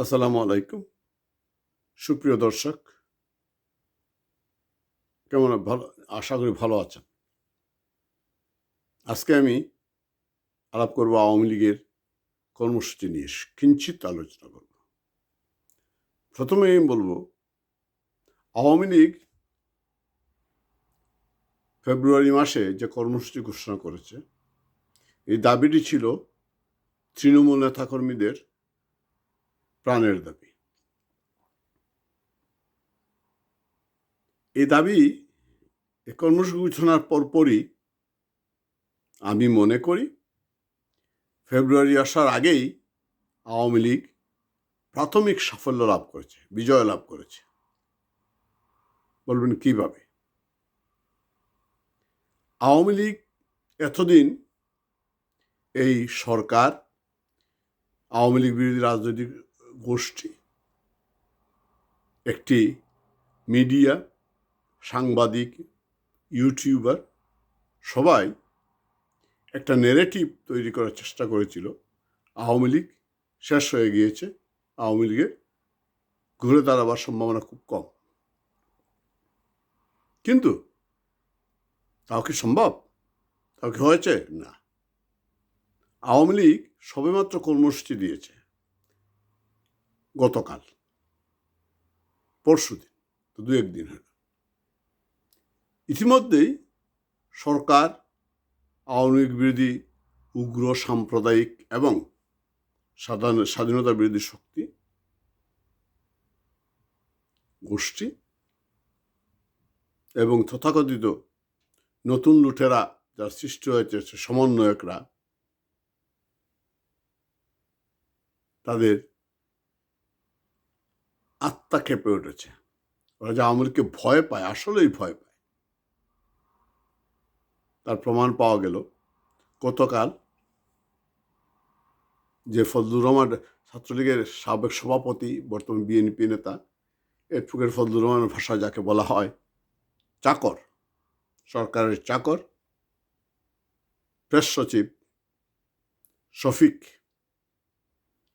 আসসালামু আলাইকুম। সুপ্রিয় দর্শক, কেমন ভালো, আশা করি ভালো আছেন। আজকে আমি আলাপ করব আওয়ামী লীগের কর্মসূচি নিয়ে, কিঞ্চিত আলোচনা করব। প্রথমে আমি বলব, আওয়ামী লীগ ফেব্রুয়ারি মাসে যে কর্মসূচি ঘোষণা করেছে, এই দাবিটি ছিল তৃণমূল নেতাকর্মীদের প্রাণের দাবি। এই দাবি এ কর্মসূচি ঘোষণার পরপরই আমি মনে করি ফেব্রুয়ারি আসার আগেই আওয়ামী লীগ প্রাথমিক সাফল্য লাভ করেছে, বিজয় লাভ করেছে। বলবেন কীভাবে? আওয়ামী লীগ এতদিন এই সরকার, আওয়ামী লীগ বিরোধী রাজনৈতিক গোষ্ঠী, একটি মিডিয়া, সাংবাদিক, ইউটিউবার, সবাই একটা নেরেটিভ তৈরি করার চেষ্টা করেছিল। আওয়ামী লীগ শেষ হয়ে গিয়েছে। আওয়ামী লীগের ঘুরে দাঁড়াবার সম্ভাবনা খুব কম। কিন্তু তাও কি সম্ভব? তাও কি হয়েছে? না। আওয়ামী লীগ সবেমাত্র কর্মসূচি দিয়েছে। গতকাল। পরশু দিন, তো দু একদিন হল। ইতিমধ্যেই সরকার, আওয়ামী লীগ বিরোধী, উগ্র সাম্প্রদায়িক এবং সাধারণ, স্বাধীনতা বিরোধী শক্তি, গোষ্ঠী এবং তথাকথিত নতুন লুটেরা যার সৃষ্টি হয়েছে সমন্বয়করা, তাদের আত্মা কেঁপে উঠেছে। ওরা যে আওয়ামী লীগকে ভয় পায়, আসলেই ভয় পায়। তার প্রমাণ পাওয়া গেল। গতকাল যে ফজলুর রহমান ছাত্রলীগের সাবেক সভাপতি, বর্তমান বিএনপি নেতা এডভোকেট ফজলুর রহমানের ভাষায় যাকে বলা হয় চাকর, সরকারের চাকর, প্রেস সচিব শফিক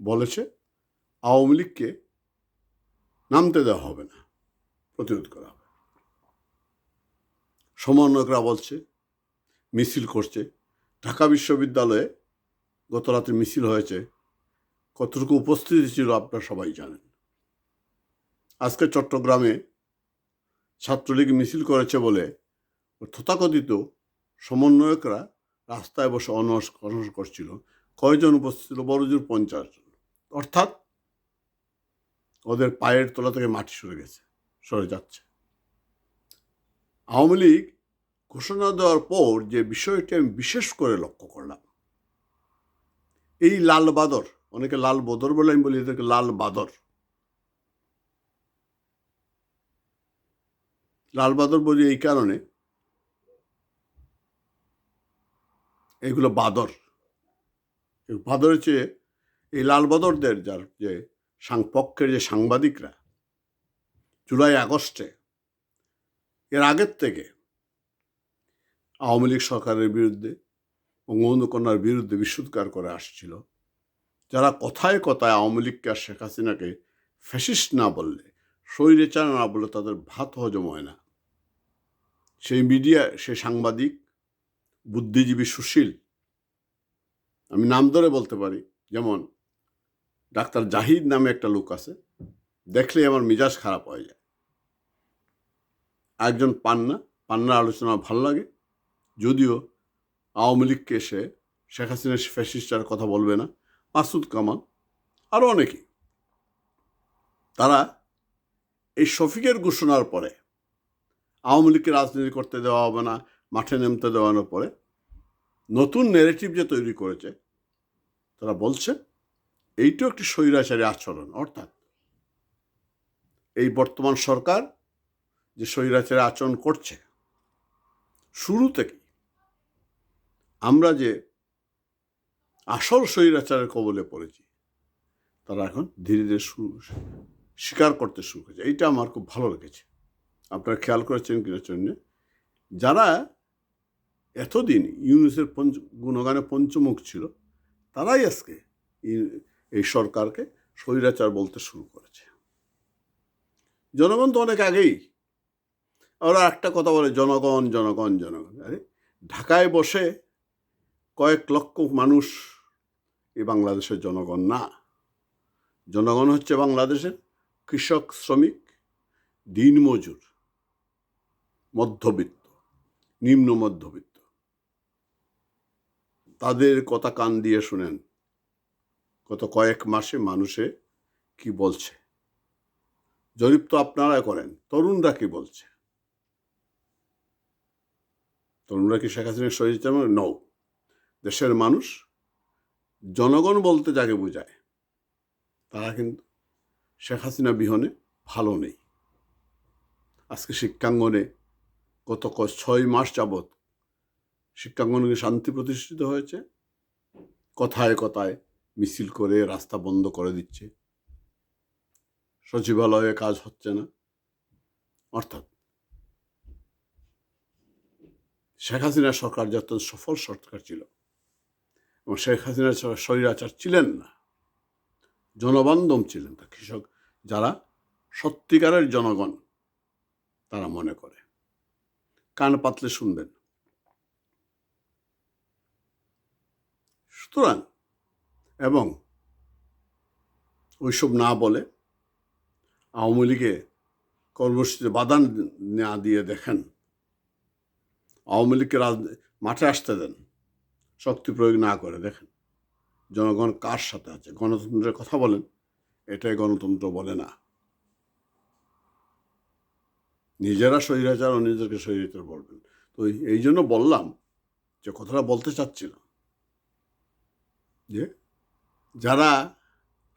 বলেছে, আওয়ামী লীগকে নামতে দেওয়া হবে না, প্রতিরোধ করা হবে। সমন্বয়করা বলছে, মিছিল করছে। ঢাকা বিশ্ববিদ্যালয়ে গত রাতে মিছিল হয়েছে। কতটুকু উপস্থিতি ছিল আপনারা সবাই জানেন। আজকে চট্টগ্রামে ছাত্রলীগ মিছিল করেছে বলে তথাকথিত সমন্বয়করা রাস্তায় বসে অনশন করছিল। কয়জন উপস্থিত ছিল? বড়জোর পঞ্চাশ জন। অর্থাৎ ওদের পায়ের তলা থেকে মাটি সরে গেছে, সরে যাচ্ছে। আওয়ামী লীগ ঘোষণা দেওয়ার পর যে বিষয়টি আমি বিশেষ করে লক্ষ্য করলাম, এই লাল বাদর, অনেকে লাল বদর বলে আমি বলি, এদেরকে লাল বাদর। লাল বাদর বলি এই কারণে, এগুলো বাদর। বাদরের চেয়ে এই লাল বাদরদের যার যে পক্ষের যে সাংবাদিকরা, জুলাই আগস্টে, এর আগের থেকে আওয়ামী লীগ সরকারের বিরুদ্ধে বঙ্গবন্ধু কন্যার বিরুদ্ধে বিশুদ্ধার করে আসছিল, যারা কথায় কথায় আওয়ামী লীগকে আর শেখ হাসিনাকে ফ্যাসিস্ট না বললে, স্বৈরাচার না বললে তাদের ভাত হজম হয় না। সেই মিডিয়া সে সাংবাদিক, বুদ্ধিজীবী সুশীল, আমি নাম ধরে বলতে পারি, যেমন ডাক্তার জাহিদ নামে একটা লোক আছে দেখলে আমার মিজাজ খারাপ হয়ে যায়। একজন পান্না পান্নার আলোচনা ভালো লাগে, যদিও আওয়ামী লীগকে সে শেখ হাসিনা ফ্যাসিস্টার কথা বলবে না, মাসুদ কামাল আরও অনেকেই। তারা এই শফিকের ঘোষণার পরে, আওয়ামী লীগকে রাজনীতি করতে দেওয়া হবে না, মাঠে নামতে দেওয়ানোর পরে, নতুন নেগেটিভ যে তৈরি করেছে, তারা বলছে এইটাও একটি স্বৈরাচারী আচরণ, অর্থাৎ এই বর্তমান সরকার যে স্বৈরাচারী আচরণ করছে, শুরু থেকেই আমরা যে আসল স্বৈরাচারের কবলে পড়েছি, তারা এখন ধীরে ধীরে স্বীকার করতে শুরু করেছে। এইটা আমার খুব ভালো লেগেছে। আপনারা খেয়াল করেছেন কিনা জন্যে? যারা এতদিন ইউনিসের পঞ্চ, গুণগানে পঞ্চমুখ ছিল, তারাই আজকে এই সরকারকে স্বৈরাচার বলতে শুরু করেছে। জনগণ তো অনেক আগেই ওরা একটা কথা বলে, জনগণ জনগণ জনগণ। আরে, ঢাকায় বসে কয়েক লক্ষ মানুষ এই বাংলাদেশের জনগণ না। জনগণ হচ্ছে বাংলাদেশের কৃষক, শ্রমিক, দিনমজুর, মধ্যবিত্ত, নিম্ন মধ্যবিত্ত। তাদের কথা কান দিয়ে শুনেন। গত কয়েক মাসে মানুষে কি বলছে? জরিপ তো আপনারা করেন, তরুণরা কি বলছে? তরুণরা কি শেখ হাসিনার শরীর নৌ দেশের মানুষ জনগণ বলতে যাকে বোঝায়, তারা কিন্তু শেখ হাসিনা বিহনে ভালো নেই। আজকে শিক্ষাঙ্গনে গত ক- ছয় মাস যাবৎ শিক্ষাঙ্গনে শান্তি প্রতিষ্ঠিত হয়েছে। কথায় কথায় মিছিল করে রাস্তা বন্ধ করে দিচ্ছে। সচিবালয়ে কাজ হচ্ছে না। অর্থাৎ শেখ হাসিনার সরকার যত সফল সরকার ছিল এবং শেখ হাসিনা স্বৈরাচার ছিলেন না, জনবান্ধব ছিলেন তা কৃষক যারা সত্যিকারের জনগণ তারা মনে করে। কান পাতলে শুনবেন। সুতরাং এবং ওইসব না বলে আওয়ামী লীগে কর্মসূচিতে বাধা না দিয়ে দেখেন, আওয়ামী লীগকে রাজ, মাঠে আসতে দেন, শক্তি প্রয়োগ না করে দেখেন, জনগণ কার সাথে আছে? গণতন্ত্রের কথা বলেন, এটাই গণতন্ত্র বলে না। নিজেরা স্বৈরাচার ও নিজেদেরকে স্বৈরাচার বলবেন। তো এই- জন্য বললাম যে কথাটা বলতে চাচ্ছিলাম যে যারা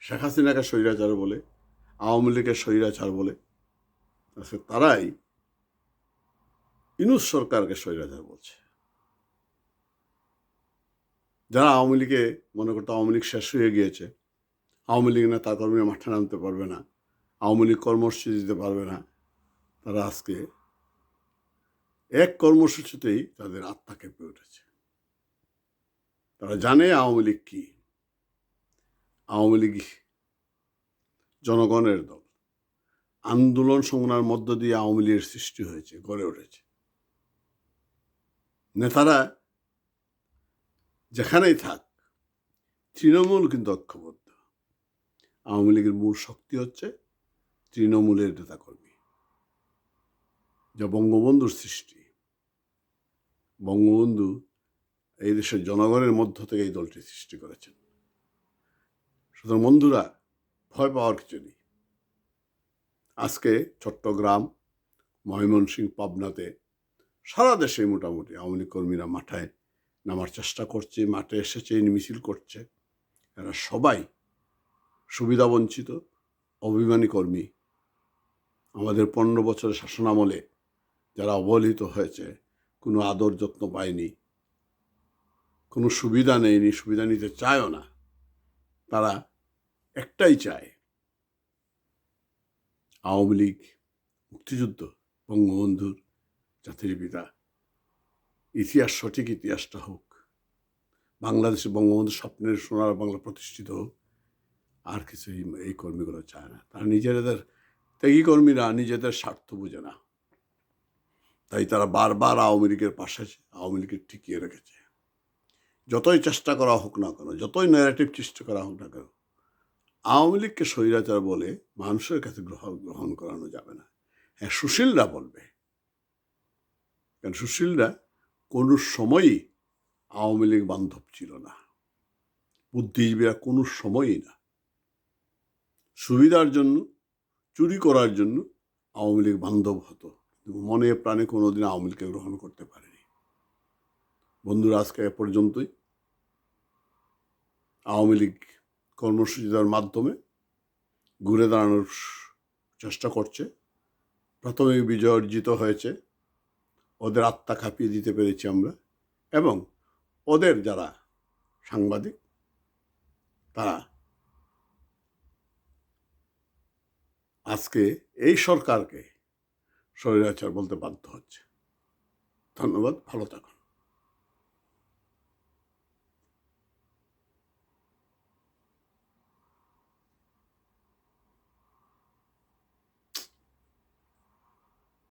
শেখ হাসিনাকে স্বৈরাচার বলে, আওয়ামী লীগের স্বৈরাচার বলে আজকে তারাই ইনুস সরকারকে স্বৈরাচার বলছে। যারা আওয়ামী লীগে, মনে করতো আওয়ামী লীগ শেষ হয়ে গিয়েছে, আওয়ামী লীগ না তার কর্মীরা মাঠে নামতে পারবে না, আওয়ামী লীগ কর্মসূচি দিতে পারবে না, তারা আজকে এক কর্মসূচিতেই তাদের আত্মা কেঁপে উঠেছে। তারা জানে আওয়ামী লীগ কি। আওয়ামী লীগ জনগণের দল। আন্দোলন সংগ্রামের মধ্য দিয়ে আওয়ামী লীগের সৃষ্টি হয়েছে, গড়ে উঠেছে। নেতারা যেখানেই থাক, তৃণমূল কিন্তু ঐক্যবদ্ধ। আওয়ামী লীগের মূল শক্তি হচ্ছে তৃণমূলের নেতাকর্মী। যা বঙ্গবন্ধুর সৃষ্টি। বঙ্গবন্ধু এই দেশের জনগণের মধ্য থেকে এই দলটি সৃষ্টি করেছেন। সুতরাং বন্ধুরা, ভয় পাওয়ার কিছু নেই। আজকে চট্টগ্রাম, ময়মনসিংহ, পাবনাতে সারা দেশে মোটামুটি আওয়ামী লীগ কর্মীরা মাঠায় নামার চেষ্টা করছে, মাঠে এসেছে, মিছিল করছে। এরা সবাই সুবিধাবঞ্চিত অভিমানী কর্মী। আমাদের পনেরো বছরের শাসনামলে যারা অবহেলিত হয়েছে, কোনো আদর যত্ন পায়নি, কোনো সুবিধা নেয়নি, সুবিধা নিতে চায়ও না, তারা একটাই চায়, আওয়ামী লীগ, মুক্তিযুদ্ধ, বঙ্গবন্ধুর জাতির পিতা। ইতিহাস সঠিক, ইতিহাসটা হোক। বাংলাদেশে বঙ্গবন্ধু স্বপ্নের সোনার বাংলা প্রতিষ্ঠিত হোক, আর কিছু এই- কর্মীগুলো চায় না। তারা নিজেদের, ত্যাগী কর্মীরা নিজেদের স্বার্থ বোঝে না। তাই তারা বারবার আওয়ামী লীগের পাশে, আওয়ামী লীগের টিকিয়ে রেখেছে। যতই চেষ্টা করা হোক না কেন, যতই ন্যারেটিভ চেষ্টা করা হোক না কেন আওয়ামী লীগকে স্বৈরাচার বলে মানুষের কাছে গ্রহণ গ্রহণ করানো যাবে না। হ্যাঁ সুশীলরা বলবে। কারণ সুশীলরা কোনো সময়ই আওয়ামী লীগ বান্ধব ছিল না। বুদ্ধিজীবীরা কোনো সময়ই না। সুবিধার জন্য, চুরি করার জন্য আওয়ামী লীগ বান্ধব হতো। মনে প্রাণে কোনোদিন আওয়ামী লীগকে গ্রহণ করতে পারেনি। বন্ধুরা, আজকে এ পর্যন্তই। আওয়ামী লীগ কর্মসূচি দেওয়ার মাধ্যমে ঘুরে দাঁড়ানোর চেষ্টা করছে। প্রাথমিক বিজয় অর্জিত হয়েছে। ওদের আত্মা কাঁপিয়ে দিতে পেরেছি আমরা এবং ওদের যারা সাংবাদিক, তারা আজকে এই সরকারকে স্বৈরাচার বলতে বাধ্য হচ্ছে। ধন্যবাদ, ভালো থাকুন।